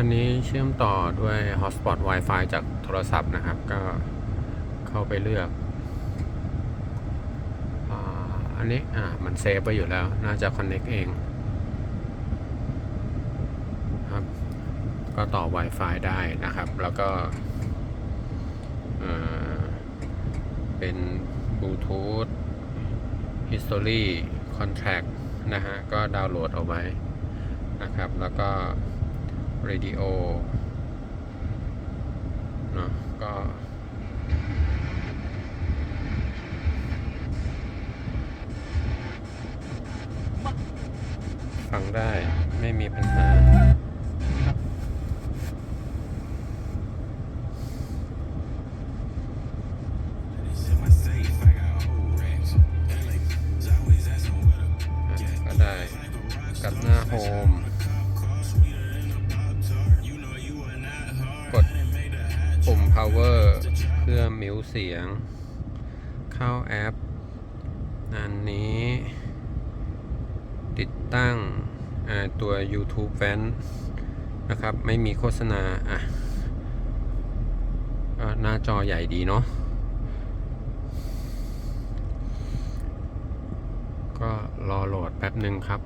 อันนี้เชื่อมต่อด้วย Hotspot Wi-Fi จากโทรศัพท์นะครับ ก็เข้าไปเลือกอันนี้อ่ามันเซฟไว้อยู่แล้ว น่าจะ Connect เองครับ ก็ต่อ Wi-Fi ได้นะครับ แล้วก็เป็น Bluetooth History Contract นะฮะ ก็ดาวน์โหลดเอาไว้นะครับ แล้วก็ Radio เนาะก็ฟังได้ไม่มีปัญหา ก็ได้กับหน้าโฮม เสียง เข้าแอป อันนี้ ติดตั้งตัว YouTube f a n นะครับ ไม่มีโฆษณา อะ หน้าจอใหญ่ดีเนาะก็รอโหลดแป๊บหนึ่งครับ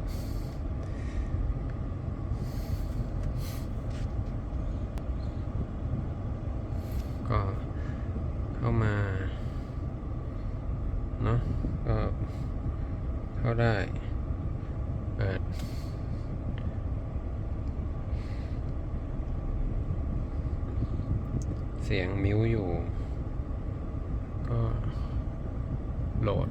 ก็ เข้ามาเนาะก็เข้าได้เปิดเสียงมิวอยู่ ก็โหลด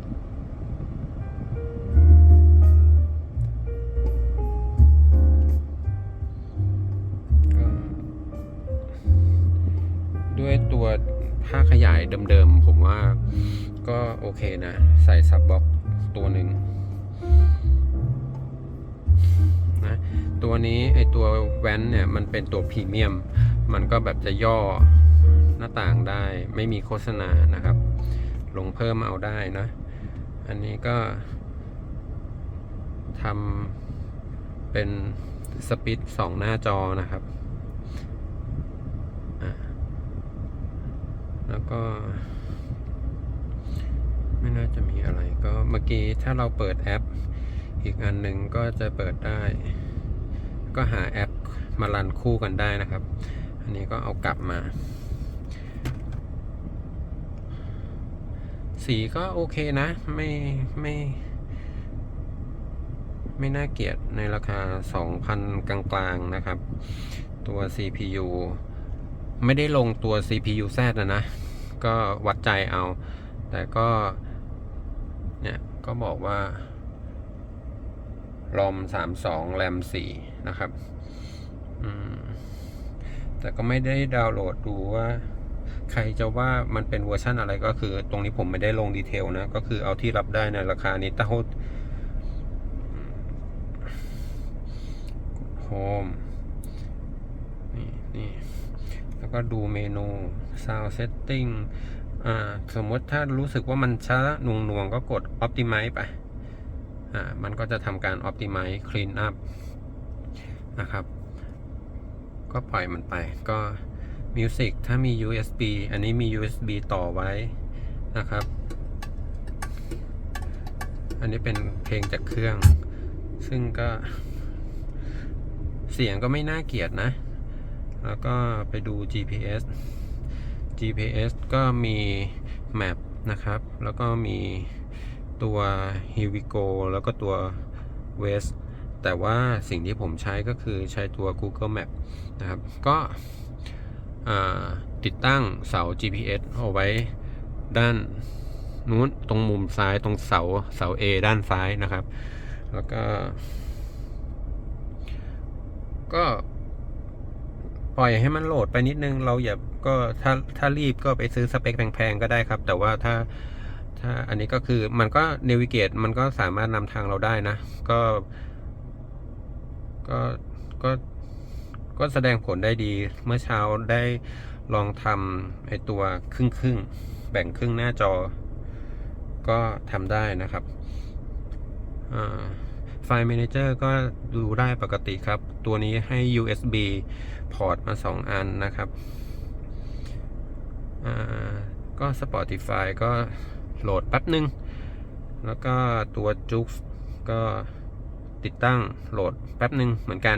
ด้วยตัวผ้าขยายเดิมๆ ผมว่าก็โอเคนะ ใส่ซับบ็อกตัวหนึ่งนะตัวนี้ไอตัวแว้นเนี่ย มันเป็นตัวพรีเมียม มันก็แบบจะย่อหน้าต่างได้ ไม่มีโฆษณานะครับ ลงเพิ่มเอาได้นะ อันนี้ก็ทำเป็นสปิดสองหน้าจอนะครับอะแล้ว ก็ ไม่น่าจะมีอะไรก็เมื่อกี้ถ้าเราเปิดแอป อีกอันหนึ่งก็จะเปิดได้ ก็หาแอปมารันคู่กันได้นะครับ อันนี้ก็เอากลับมา สีก็โอเคนะ ไม่ไม่ไม่น่าเกลียดในราคา 2,000 กลางๆ นะครับ ตัว CPU ไม่ได้ลงตัว CPU Z นะนะ ก็วัดใจเอา แต่ก็ เนี่ย ก็บอกว่ารอม32แรม4นะครับ อืม แต่ก็ไม่ได้ดาวน์โหลดดูว่า ใครจะว่ามันเป็นเวอร์ชันอะไรก็คือ ตรงนี้ผมไม่ได้ลงดีเทลนะ ก็คือเอาที่รับได้ในราคานี้เท่าโฮมนี่นี่ ก็ดูเมนู Sound Setting อ่าสมมติถ้ารู้สึกว่ามันช้าหน่วงหน่วงๆก็กด Optimize ไปอ่ามันก็จะทำการ Optimize Clean Up นะครับ ก็ปล่อยมันไปก็ Music ถ้ามี USB อันนี้มี USB ต่อไว้นะครับ อันนี้เป็นเพลงจากเครื่อง ซึ่งก็เสียงก็ไม่น่าเกลียดนะ แล้วก็ไปดู GPS GPS ก็มี Map นะครับ แล้วก็มีตัว h e r e Go แล้วก็ตัว West แต่ว่าสิ่งที่ผมใช้ก็คือใช้ตัว Google Map นะครับ ก็ติดตั้งเสา GPS เอาไว้ด้านนู้นตรงมุมซ้ายตรงเสาเสา A ด้านซ้ายนะครับ แล้วก็ ก็ ปล่อยให้มันโหลดไปนิดนึง เราอย่าก็ถ้าถ้ารีบก็ไปซื้อสเปคแพงๆก็ได้ครับ แต่ว่าถ้าถ้าอันนี้ก็คือมันก็เนวิเกตมันก็สามารถนำทางเราได้นะ ก็ ก็ก็ก็แสดงผลได้ดี เมื่อเช้าได้ลองทำไอตัวครึ่งครึ่งแบ่งครึ่งหน้าจอ ก็ทำได้นะครับ อ่า ไฟล์ Manager ก็ดูได้ปกติครับ ตัวนี้ให้ USB พอร์ตมา 2 อันนะครับอ่าก็ Spotify ก็โหลดแป๊บนึง แล้วก็ตัว Jux ก็ติดตั้งโหลดแป๊บนึงเหมือนกัน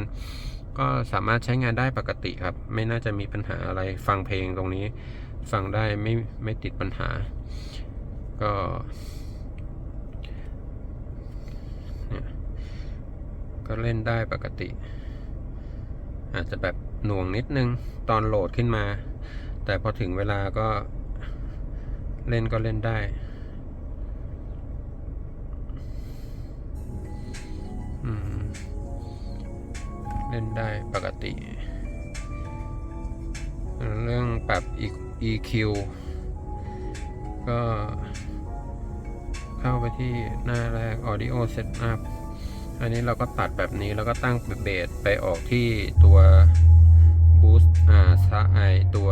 ก็สามารถใช้งานได้ปกติครับ ไม่น่าจะมีปัญหาอะไรฟังเพลงตรงนี้ ฟังได้ไม่ไม่ติดปัญหา ก็เนี่ย ก็เล่นได้ปกติ อาจจะแบบหน่วงนิดนึงตอนโหลดขึ้นมา แต่พอถึงเวลาก็เล่นก็เล่นได้ เล่นได้ปกติ เรื่องปรับ EQ ก็เข้าไปที่หน้าแรก Audio Setup อันนี้เราก็ตัดแบบนี้แล้วก็ตั้งเบสไปออกที่ตัว Boost อ่าซะไอตัว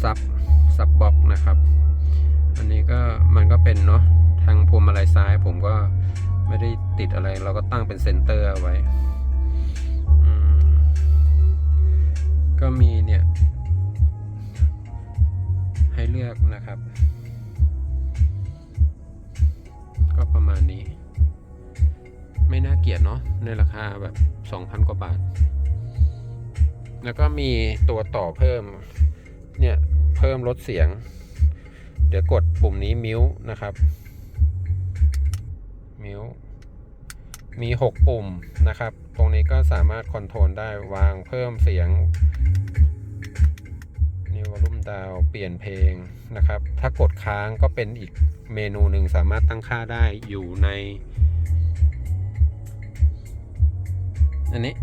Sub Sub Box นะครับ อันนี้ก็มันก็เป็นเนาะทางพวงมาลัยซ้ายผมก็ไม่ได้ติดอะไร เราก็ตั้งเป็นเซนเตอร์เอาไว้ก็มีเนี่ย ให้เลือกนะครับ ในราคาแบบ 2,000 กว่าบาท แล้วก็มีตัวต่อเพิ่ม เนี่ย เพิ่มลดเสียง เดี๋ยวกดปุ่มนี้มิวนะครับ มิวมี 6 ปุ่มนะครับ ตรงนี้ก็สามารถคอนโทรลได้วางเพิ่มเสียงนิววอลุ่มดาวเปลี่ยนเพลงนะครับ ถ้ากดค้างก็เป็นอีกเมนูหนึ่งสามารถตั้งค่าได้อยู่ใน อันนี้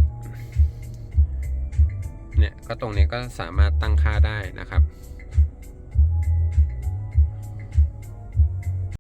เนี่ย ก็ตรงนี้ก็สามารถตั้งค่าได้นะครับ